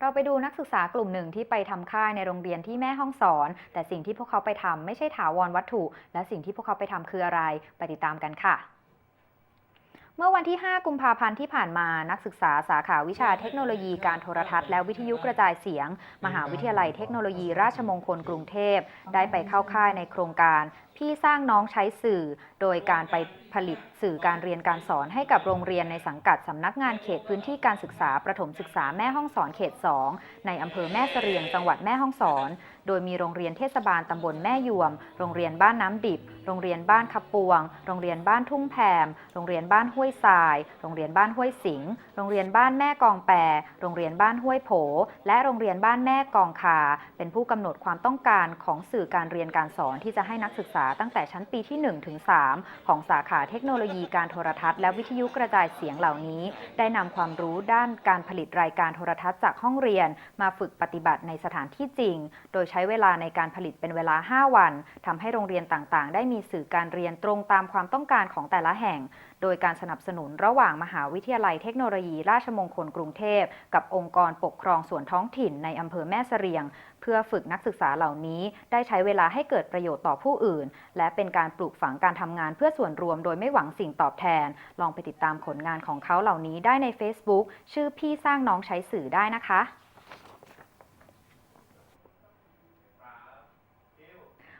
เราไปดูนักศึกษากลุ่มหนึ่งที่ไปทำค่ายในโรงเรียนที่แม่ห้องสอน แต่สิ่งที่พวกเขาไปทำไม่ใช่ถาวรวัตถุ และสิ่งที่พวกเขาไปทำคืออะไร ไปติดตามกันค่ะเมื่อวันที่ 5 กุมภาพันธ์ที่ผ่านมา นักศึกษาสาขาวิชาเทคโนโลยีการโทรทัศน์และวิทยุกระจายเสียง มหาวิทยาลัยเทคโนโลยีราชมงคลกรุงเทพ ได้ไปเข้าค่ายในโครงการ พี่สร้างน้องใช้สื่อ โดยการไปผลิตสื่อการเรียนการสอนให้กับโรงเรียนในสังกัดสำนักงานเขตพื้นที่การศึกษาประถมศึกษาแม่ห้องสอนเขต 2 ในอำเภอแม่เสรียงจังหวัดแม่ห้องสอน โดยมีโรงเรียนเทศบาลตำบลแม่ยวม โรงเรียนบ้านน้ำดิบ โรงเรียนบ้านขับปวง โรงเรียนบ้านทุ่งแพม โรงเรียนบ้านห้วยทราย โรงเรียนบ้านห้วยสิง โรงเรียนบ้านแม่กองแปร โรงเรียนบ้านห้วยโผ และโรงเรียนบ้านแม่กองคา เป็นผู้กำหนดความต้องการของสื่อการเรียนการสอนที่จะให้นักศึกษาตั้งแต่ชั้นปีที่ 1 ถึง 3 ของสาขาเทคโนโลยีการโทรทัศน์และวิทยุกระจายเสียงเหล่านี้ ได้นำความรู้ด้านการผลิตรายการโทรทัศน์จากห้องเรียน มาฝึกปฏิบัติในสถานที่จริง โดยใช้เวลาในการผลิตเป็นเวลา 5 วันทำให้โรงเรียนต่างๆ ได้มีสื่อการเรียนตรงตามความต้องการของแต่ละแห่งโดยการสนับสนุนระหว่างมหาวิทยาลัยเทคโนโลยี ราชมงคลกรุงเทพ กับองค์กรปกครองส่วนท้องถิ่นในอำเภอแม่เสรียง เพื่อฝึกนักศึกษาเหล่านี้ ได้ใช้เวลาให้เกิดประโยชน์ต่อผู้อื่น และเป็นการปลูกฝังการทำงานเพื่อส่วนรวมโดยไม่หวังสิ่งตอบแทน ลองไปติดตามผลงานของเขาเหล่านี้ได้ใน Facebook ชื่อพี่สร้างน้องใช้สื่อได้นะคะ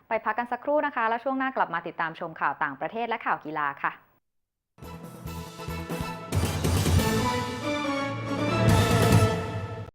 ไปพักกันสักครู่นะคะ แล้วช่วงหน้ากลับมาติดตามชมข่าวต่างประเทศและข่าวกีฬาค่ะ